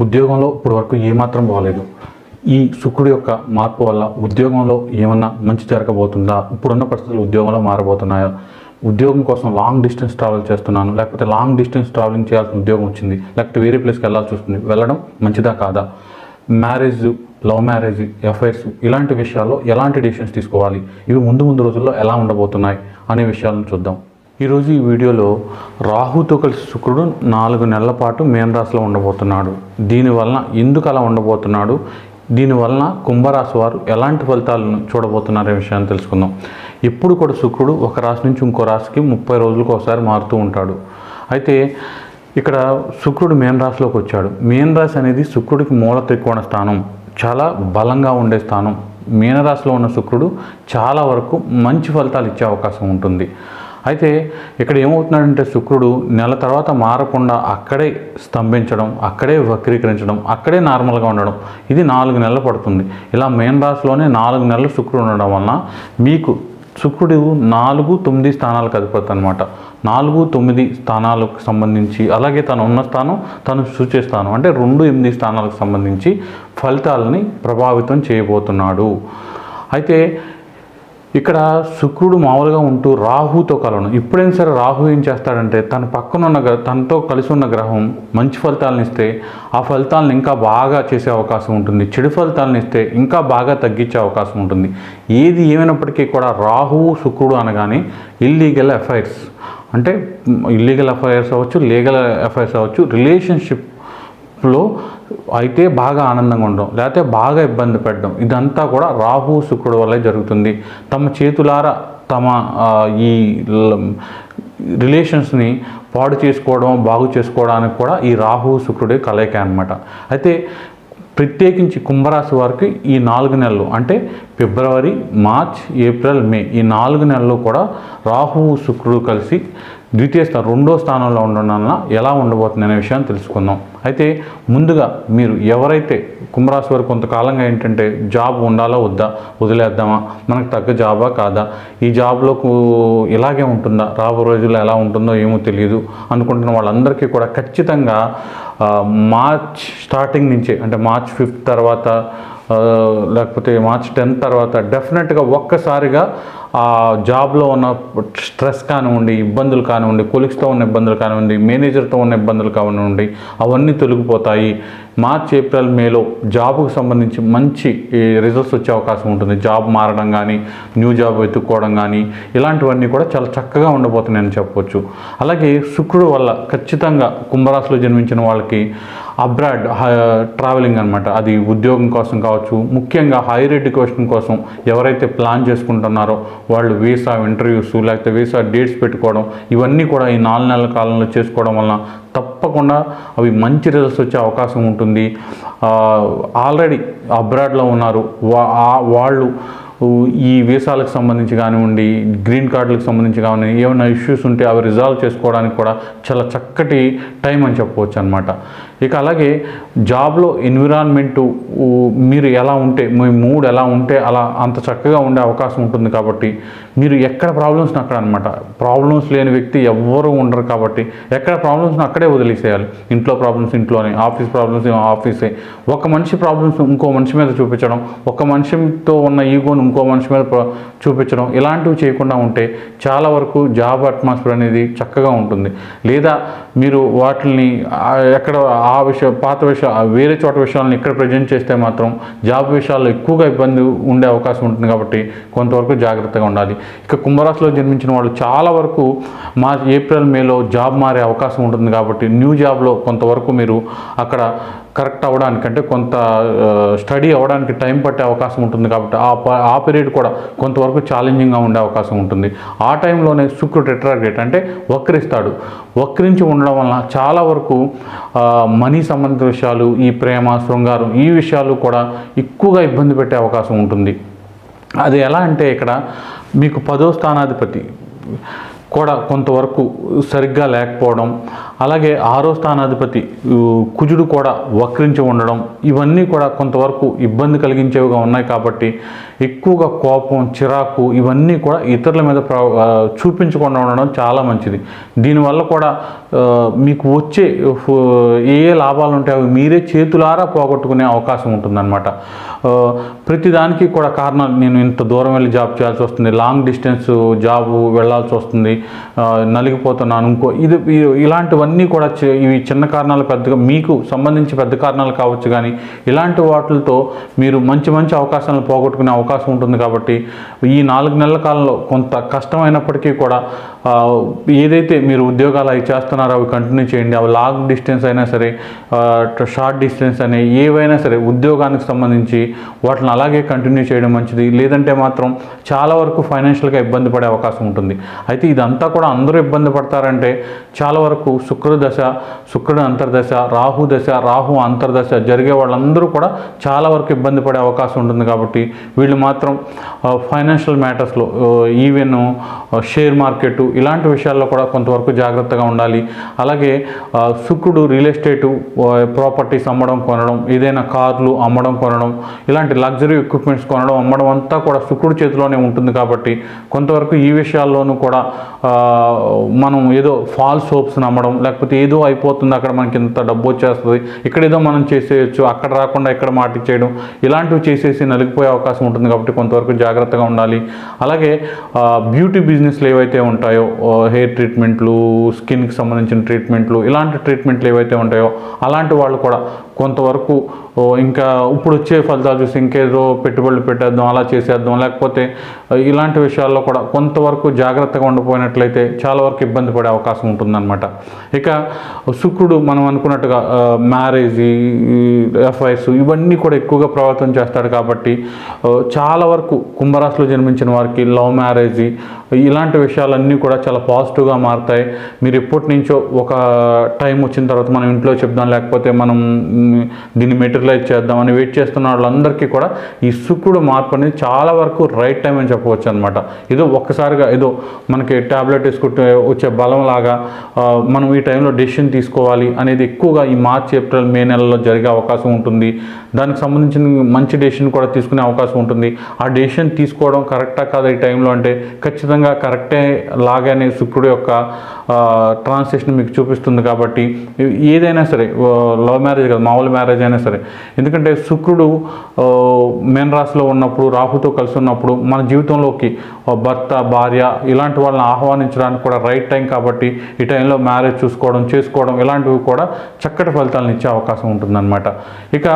ఉద్యోగంలో ఇప్పటి వరకు ఏమాత్రం బాగలేదు ఈ శుక్రుడి యొక్క మార్పు వల్ల ఉద్యోగంలో ఏమన్నా మంచి జరగబోతుందా? ఇప్పుడున్న పరిస్థితులు ఉద్యోగంలో మారబోతున్నాయా? ఉద్యోగం కోసం లాంగ్ డిస్టెన్స్ ట్రావెల్ చేస్తున్నాను. లేకపోతే లాంగ్ డిస్టెన్స్ ట్రావెలింగ్ చేయాల్సిన ఉద్యోగం వచ్చింది. లేకపోతే వేరే ప్లేస్కి వెళ్ళాల్సి వస్తుంది. వెళ్ళడం మంచిదా కాదా? మ్యారేజ్ లవ్ మ్యారేజ్ ఎఫైర్స్ ఇలాంటి విషయాల్లో ఎలాంటి డిసిషన్స్ తీసుకోవాలి? ఇవి ముందు ముందు రోజుల్లో ఎలా ఉండబోతున్నాయి? అనే విషయాలను చూద్దాం. ఈరోజు ఈ వీడియోలో రాహుతో కలిసి శుక్రుడు నాలుగు నెలల పాటు మేనరాశిలో ఉండబోతున్నాడు. దీనివలన ఎందుకు అలా ఉండబోతున్నాడు? దీనివలన కుంభరాశి వారు ఎలాంటి ఫలితాలను చూడబోతున్నారనే విషయాన్ని తెలుసుకుందాం. ఎప్పుడు కూడా శుక్రుడు ఒక రాశి నుంచి ఇంకో రాశికి ముప్పై రోజులకు ఒకసారి మారుతూ ఉంటాడు. అయితే ఇక్కడ శుక్రుడు మేన రాశిలోకి వచ్చాడు. మేన రాశి అనేది శుక్రుడికి మూల త్రికోణ స్థానం చాలా బలంగా ఉండే స్థానం. మీనరాశిలో ఉన్న శుక్రుడు చాలా వరకు మంచి ఫలితాలు ఇచ్చే అవకాశం ఉంటుంది. అయితే ఇక్కడ ఏమవుతున్నాడంటే శుక్రుడు నెల తర్వాత మారకుండా అక్కడే స్తంభించడం అక్కడే వక్రీకరించడం అక్కడే నార్మల్గా ఉండడం ఇది నాలుగు నెలలు పడుతుంది. ఇలా మెయిన్ రాశిలోనే నాలుగు నెలలు శుక్రుడు ఉండడం వలన మీకు శుక్రుడు నాలుగు తొమ్మిది స్థానాలకు అధిపతి అనమాట నాలుగు తొమ్మిది స్థానాలకు సంబంధించి అలాగే తను ఉన్న స్థానం తను సూచే స్థానం అంటే రెండు ఎనిమిది స్థానాలకు సంబంధించి ఫలితాలని ప్రభావితం చేయబోతున్నాడు. అయితే ఇక్కడ శుక్రుడు మామూలుగా ఉంటూ రాహుతో కలవడం ఇప్పుడైనా సరే రాహు ఏం చేస్తాడంటే తన పక్కన ఉన్న గ్రహ తనతో కలిసి ఉన్న గ్రహం మంచి ఫలితాలను ఇస్తే ఆ ఫలితాలను ఇంకా బాగా చేసే అవకాశం ఉంటుంది. చెడు ఫలితాలను ఇస్తే ఇంకా బాగా తగ్గించే అవకాశం ఉంటుంది. ఏది ఏమైనప్పటికీ కూడా రాహువు శుక్రుడు అనగానే ఇల్లీగల్ అఫైర్స్ అంటే ఇల్లీగల్ అఫైర్స్ అవ్వచ్చు లీగల్ అఫైర్స్ అవ్వచ్చు రిలేషన్షిప్ లో అయితే బాగా ఆనందంగా ఉండడం లేకపోతే బాగా ఇబ్బంది పెట్టడం ఇదంతా కూడా రాహు శుక్రుడు వల్లే జరుగుతుంది. తమ చేతులారా తమ ఈ రిలేషన్స్ని పాడు చేసుకోవడం బాగు చేసుకోవడానికి కూడా ఈ రాహు శుక్రుడే కలయిక అనమాట అయితే ప్రత్యేకించి కుంభరాశి వారికి ఈ నాలుగు నెలలు అంటే ఫిబ్రవరి మార్చ్ ఏప్రిల్ మే ఈ నాలుగు నెలలు కూడా రాహువు శుక్రుడు కలిసి ద్వితీయ స్థానం రెండో స్థానంలో ఉండడం వలన ఎలా ఉండబోతుంది అనే విషయాన్ని తెలుసుకుందాం. అయితే ముందుగా మీరు ఎవరైతే కుంభరాశి వారు కొంతకాలంగా ఏంటంటే జాబ్ ఉండాలా వద్దా వదిలేద్దామా మనకు తగ్గ జాబా కాదా ఈ జాబ్లో ఇలాగే ఉంటుందా రాబో రోజుల్లో ఎలా ఉంటుందో ఏమో తెలియదు అనుకుంటున్న వాళ్ళందరికీ కూడా ఖచ్చితంగా మార్చ్ స్టార్టింగ్ నుంచే అంటే మార్చ్ ఫిఫ్త్ తర్వాత లేకపోతే మార్చ్ టెన్త్ తర్వాత డెఫినెట్గా ఒక్కసారిగా ఆ జాబ్లో ఉన్న స్ట్రెస్ కానివ్వండి ఇబ్బందులు కానివ్వండి కొలిక్స్తో ఉన్న ఇబ్బందులు కానివ్వండి మేనేజర్తో ఉన్న ఇబ్బందులు కానివ్వండి అవన్నీ తొలగిపోతాయి. మార్చ్ ఏప్రిల్ మేలో జాబ్కు సంబంధించి మంచి రిజల్ట్స్ వచ్చే అవకాశం ఉంటుంది. జాబ్ మారడం కానీ న్యూ జాబ్ వెతుక్కోవడం కానీ ఇలాంటివన్నీ కూడా చాలా చక్కగా ఉండబోతున్నాయని చెప్పవచ్చు అలాగే శుక్రుడు వల్ల ఖచ్చితంగా కుంభరాశిలో జన్మించిన వాళ్ళకి అబ్రాడ్ ట్రావెలింగ్ అనమాట అది ఉద్యోగం కోసం కావచ్చు ముఖ్యంగా హైయర్ ఎడ్యుకేషన్ కోసం ఎవరైతే ప్లాన్ చేసుకుంటున్నారో వాళ్ళు వీసా ఇంటర్వ్యూస్ లేకపోతే వీసా డేట్స్ పెట్టుకోవడం ఇవన్నీ కూడా ఈ నాలుగు నెలల కాలంలో చేసుకోవడం వలన తప్పకుండా అవి మంచి రిజల్ట్స్ వచ్చే అవకాశం ఉంటుంది. ఆల్రెడీ అబ్రాడ్లో ఉన్నారు. వా- వాళ్ళు ఈ వీసాలకు సంబంధించి కానివ్వండి గ్రీన్ కార్డులకు సంబంధించి కానివ్వండి ఏమైనా ఇష్యూస్ ఉంటే అవి రిజాల్వ్ చేసుకోవడానికి కూడా చాలా చక్కటి టైం అని చెప్పవచ్చు అనమాట ఇక అలాగే జాబ్లో ఎన్విరాన్మెంటు మీరు ఎలా ఉంటే మీ మూడ్ ఎలా ఉంటే అలా అంత చక్కగా ఉండే అవకాశం ఉంటుంది కాబట్టి మీరు ఎక్కడ ప్రాబ్లమ్స్ని అక్కడ అనమాట ప్రాబ్లమ్స్ లేని వ్యక్తి ఎవ్వరూ ఉండరు కాబట్టి ఎక్కడ ప్రాబ్లమ్స్ని అక్కడే వదిలేసేయాలి. ఇంట్లో ప్రాబ్లమ్స్ ఇంట్లోనే ఆఫీస్ ప్రాబ్లమ్స్ ఆఫీసే. ఒక మనిషి ప్రాబ్లమ్స్ ఇంకో మనిషి మీద చూపించడం ఒక మనిషితో ఉన్న ఈగోని ఇంకో మనిషి మీద ప్ర- చూపించడం ఇలాంటివి చేయకుండా ఉంటే చాలా వరకు జాబ్ అట్మాస్ఫియర్ అనేది చక్కగా ఉంటుంది. లేదా మీరు వాటిని ఎక్కడ ఆ విషయం పాత విషయం వేరే చోట విషయాలను ఇక్కడ ప్రజెంట్ చేస్తే మాత్రం జాబ్ విషయాల్లో ఎక్కువగా ఇబ్బంది ఉండే అవకాశం ఉంటుంది కాబట్టి కొంతవరకు జాగ్రత్తగా ఉండాలి. ఇక కుంభరాశిలో జన్మించిన వాళ్ళు చాలా వరకు మార్చ్ ఏప్రిల్ మేలో జాబ్ మారే అవకాశం ఉంటుంది కాబట్టి న్యూ జాబ్లో కొంతవరకు మీరు అక్కడ కరెక్ట్ అవ్వడానికి అంటే కొంత స్టడీ అవ్వడానికి టైం పట్టే అవకాశం ఉంటుంది కాబట్టి ఆ ప- ఆ పీరియడ్ కూడా కొంతవరకు ఛాలెంజింగ్గా ఉండే అవకాశం ఉంటుంది. ఆ టైంలోనే శుక్రుడు రెట్రాగ్రేట్ అంటే వక్రిస్తాడు. వక్రించి ఉండడం వలన చాలా వరకు మనీ సంబంధిత విషయాలు ఈ ప్రేమ శృంగారం ఈ విషయాలు కూడా ఎక్కువగా ఇబ్బంది పెట్టే అవకాశం ఉంటుంది. అది ఎలా అంటే ఇక్కడ మీకు పదో స్థానాధిపతి కూడా కొంతవరకు సరిగ్గా లేకపోవడం అలాగే ఆరో స్థానాధిపతి కుజుడు కూడా వక్రించి ఉండడం ఇవన్నీ కూడా కొంతవరకు ఇబ్బంది కలిగించేవిగా ఉన్నాయి కాబట్టి ఎక్కువగా కోపం చిరాకు ఇవన్నీ కూడా ఇతరుల మీద ప్ర చూపించకుండా ఉండడం చాలా మంచిది. దీనివల్ల కూడా మీకు వచ్చే ఏ ఏ లాభాలు ఉంటాయో అవి మీరే చేతులారా పోగొట్టుకునే అవకాశం ఉంటుందన్నమాట. ప్రతిదానికి కూడా కారణాలు నేను ఇంత దూరం వెళ్ళి జాబ్ చేయాల్సి వస్తుంది లాంగ్ డిస్టెన్స్ జాబ్ వెళ్ళాల్సి వస్తుంది నలిగిపోతున్నాను ఇంకో ఇది ఇలాంటివన్నీ కూడా ఇవి చిన్న కారణాలు పెద్దగా మీకు సంబంధించి పెద్ద కారణాలు కావచ్చు కానీ ఇలాంటి వాటితో మీరు మంచి మంచి అవకాశాలను పోగొట్టుకునే అవకాశం అవకాశం ఉంటుంది కాబట్టి ఈ నాలుగు నెలల కాలంలో కొంత కష్టమైనప్పటికీ కూడా ఏదైతే మీరు ఉద్యోగాలు అవి చేస్తున్నారో అవి కంటిన్యూ చేయండి. అవి లాంగ్ డిస్టెన్స్ అయినా సరే షార్ట్ డిస్టెన్స్ అనే ఏవైనా సరే ఉద్యోగానికి సంబంధించి వాటిని అలాగే కంటిన్యూ చేయడం మంచిది. లేదంటే మాత్రం చాలా వరకు ఫైనాన్షియల్గా ఇబ్బంది పడే అవకాశం ఉంటుంది. అయితే ఇదంతా కూడా అందరూ ఇబ్బంది పడతారంటే చాలా వరకు శుక్రదశ శుక్రుడు అంతర్దశ రాహు దశ రాహు అంతర్దశ జరిగే వాళ్ళందరూ కూడా చాలా వరకు ఇబ్బంది పడే అవకాశం ఉంటుంది కాబట్టి వీళ్ళు మాత్రం ఫైనాన్షియల్ మ్యాటర్స్లో ఈవెన్ షేర్ మార్కెట్ ఇలాంటి విషయాల్లో కూడా కొంతవరకు జాగ్రత్తగా ఉండాలి. అలాగే శుక్రుడు రియల్ ఎస్టేటు ప్రాపర్టీస్ అమ్మడం కొనడం ఏదైనా కార్లు అమ్మడం కొనడం ఇలాంటి లగ్జరీ ఎక్విప్మెంట్స్ కొనడం అమ్మడం అంతా కూడా శుక్రుడి చేతిలోనే ఉంటుంది కాబట్టి కొంతవరకు ఈ విషయాల్లోనూ కూడా మనం ఏదో ఫాల్స్ హోప్స్ నమ్మడం లేకపోతే ఏదో అయిపోతుంది అక్కడ మనకి ఇంత డబ్బు వచ్చేస్తుంది ఇక్కడ ఏదో మనం చేసేయచ్చు అక్కడ రాకుండా ఇక్కడ మాటిచ్చేయడం ఇలాంటివి చేసేసి నలిగిపోయే అవకాశం ఉంటుంది. కాబట్టి కొంతవరకు జాగ్రత్తగా ఉండాలి. అలాగే బ్యూటీ బిజినెస్లు ఏవైతే ఉంటాయో హెయిర్ ట్రీట్మెంట్లు స్కిన్కి సంబంధించిన ట్రీట్మెంట్లు ఇలాంటి ట్రీట్మెంట్లు ఏవైతే ఉంటాయో అలాంటి వాళ్ళు కూడా కొంతవరకు ఇంకా ఇప్పుడు వచ్చే ఫలితాలు చూసి ఇంకేదో పెట్టుబడులు పెట్టేద్దాం అలా చేసేద్దాం లేకపోతే ఇలాంటి విషయాల్లో కూడా కొంతవరకు జాగ్రత్తగా ఉండిపోయినట్లయితే చాలా వరకు ఇబ్బంది పడే అవకాశం ఉంటుందన్నమాట. ఇక శుక్రుడు మనం అనుకున్నట్టుగా మ్యారేజ్ ఎఫ్ఐఎస్ ఇవన్నీ కూడా ఎక్కువగా ప్రభావితం చేస్తాడు కాబట్టి చాలా వరకు కుంభరాశిలో జన్మించిన వారికి లవ్ మ్యారేజ్ ఇలాంటి విషయాలన్నీ కూడా చాలా పాజిటివ్గా మారుతాయి. మీరు ఎప్పటి నుంచో ఒక టైం వచ్చిన తర్వాత మనం ఇంట్లో చెప్దాం లేకపోతే మనం దీన్ని మెటీరియలైజ్ చేద్దాం అని వెయిట్ చేస్తున్న వాళ్ళందరికీ కూడా ఈ శుక్రుడు మార్పు అనేది చాలా వరకు రైట్ టైం అని చెప్పవచ్చు అనమాట ఏదో ఒక్కసారిగా ఏదో మనకి ట్యాబ్లెట్ వేసుకుంటే వచ్చే బలం లాగా మనం ఈ టైంలో డెసిషన్ తీసుకోవాలి అనేది ఎక్కువగా ఈ మార్చ్ ఏప్రిల్ మే నెలలో జరిగే అవకాశం ఉంటుంది. దానికి సంబంధించిన మంచి డెసిషన్ కూడా తీసుకునే అవకాశం ఉంటుంది. ఆ డెసిషన్ తీసుకోవడం కరెక్టా కాదు ఈ టైంలో అంటే ఖచ్చితంగా కరెక్టే లాగానే శుక్రుడు యొక్క ట్రాన్సాక్షన్ మీకు చూపిస్తుంది కాబట్టి ఏదైనా సరే లవ్ మ్యారేజ్ కాదు మామూలు మ్యారేజ్ అయినా సరే. ఎందుకంటే శుక్రుడు మేన్ రాశిలో ఉన్నప్పుడు రాహుతో కలిసి ఉన్నప్పుడు మన జీవితంలోకి భర్త భార్య ఇలాంటి వాళ్ళని ఆహ్వానించడానికి కూడా రైట్ టైం కాబట్టి ఈ టైంలో మ్యారేజ్ చూసుకోవడం చేసుకోవడం ఇలాంటివి కూడా చక్కటి ఫలితాలను ఇచ్చే అవకాశం ఉంటుందన్నమాట. ఇక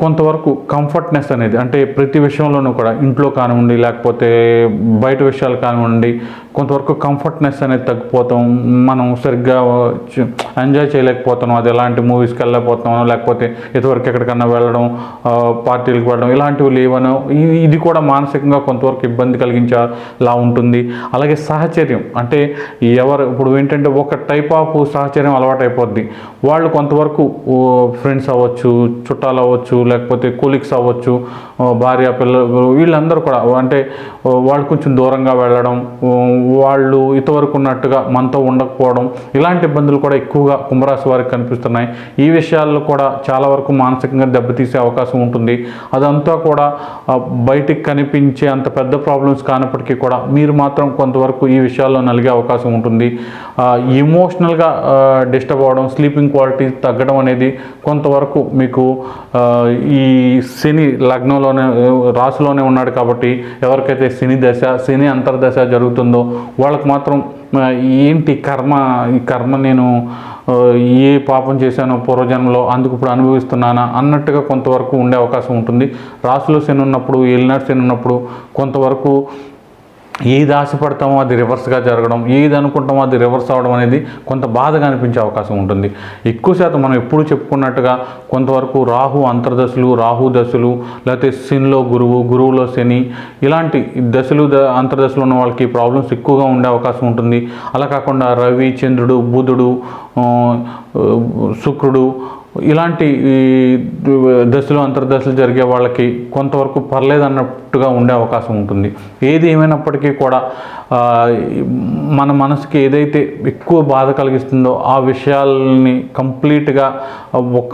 కొంతవరకు కంఫర్ట్నెస్ అనేది అంటే ప్రతి విషయంలోనూ కూడా ఇంట్లో కానివ్వండి లేకపోతే బయట విషయాలు కానివ్వండి కొంతవరకు కంఫర్ట్నెస్ అనేది తగ్గిపోతాం. మనం సరిగ్గా ఎంజాయ్ చేయలేకపోతున్నాం. అది ఎలాంటి మూవీస్కి వెళ్ళలేకపోతున్నాం లేకపోతే ఇదివరకు ఎక్కడికన్నా వెళ్ళడం పార్టీలకు వెళ్ళడం ఇలాంటివి లేవనో ఇది కూడా మానసికంగా కొంతవరకు ఇబ్బంది కలిగించేలా ఉంటుంది. అలాగే సహచర్యం అంటే ఎవరు ఇప్పుడు ఏంటంటే ఒక టైప్ ఆఫ్ సహచర్యం అలవాటు అయిపోద్ది వాళ్ళు కొంతవరకు ఫ్రెండ్స్ అవ్వచ్చు చుట్టాలు అవ్వచ్చు లేకపోతే కొలీగ్స్ అవ్వచ్చు భార్య పిల్లలు వీళ్ళందరూ కూడా అంటే వాళ్ళు కొంచెం దూరంగా వెళ్ళడం వాళ్ళు ఇంతవరకు ఉన్నట్టుగా మనతో ఉండకపోవడం ఇలాంటి ఇబ్బందులు కూడా ఎక్కువగా కుంభరాశి వారికి కనిపిస్తున్నాయి. ఈ విషయాల్లో కూడా చాలా వరకు మానసికంగా దెబ్బతీసే అవకాశం ఉంటుంది. అదంతా కూడా బయటికి కనిపించే అంత పెద్ద ప్రాబ్లమ్స్ కానప్పటికీ కూడా మీరు మాత్రం కొంతవరకు ఈ విషయాల్లో నలిగే అవకాశం ఉంటుంది. ఎమోషనల్గా డిస్టర్బ్ అవ్వడం స్లీపింగ్ క్వాలిటీ తగ్గడం అనేది కొంతవరకు మీకు ఈ శని లగ్నంలోనే రాశిలోనే ఉన్నాడు కాబట్టి ఎవరికైతే శని దశ శని అంతర్దశ జరుగుతుందో వాళ్ళకి మాత్రం ఏంటి కర్మ? ఈ కర్మ నేను ఏ పాపం చేశానో పూర్వజన్మలో అందుకు ఇప్పుడు అనుభవిస్తున్నానా అన్నట్టుగా కొంతవరకు ఉండే అవకాశం ఉంటుంది. రాశిలో శని ఉన్నప్పుడు ఏలినాడు శని ఉన్నప్పుడు కొంతవరకు ఏది ఆశపడతామో అది రివర్స్గా జరగడం ఏది అనుకుంటామో అది రివర్స్ అవ్వడం అనేది కొంత బాధగా అనిపించే అవకాశం ఉంటుంది. ఎక్కువ శాతం మనం ఎప్పుడు చెప్పుకున్నట్టుగా కొంతవరకు రాహు అంతర్దశలు రాహు దశలు లేకపోతే శనిలో గురువు గురువులో శని ఇలాంటి దశలు ద- అంతర్దశలు ఉన్న వాళ్ళకి ప్రాబ్లమ్స్ ఎక్కువగా ఉండే అవకాశం ఉంటుంది. అలా కాకుండా రవి చంద్రుడు బుధుడు శుక్రుడు ఇలాంటి ఈ దశలు అంతర్దశలు జరిగే వాళ్ళకి కొంతవరకు పర్లేదు అన్నట్టుగా ఉండే అవకాశం ఉంటుంది. ఏది ఏమైనప్పటికీ కూడా మన మనసుకి ఏదైతే ఎక్కువ బాధ కలిగిస్తుందో ఆ విషయాల్ని కంప్లీట్గా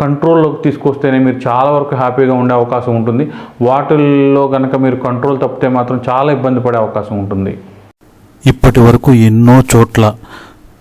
కంట్రోల్లోకి తీసుకొస్తేనే మీరు చాలా వరకు హ్యాపీగా ఉండే అవకాశం ఉంటుంది. వాటిల్లో కనుక మీరు కంట్రోల్ తప్పితే మాత్రం చాలా ఇబ్బంది పడే అవకాశం ఉంటుంది. ఇప్పటి వరకు ఎన్నో చోట్ల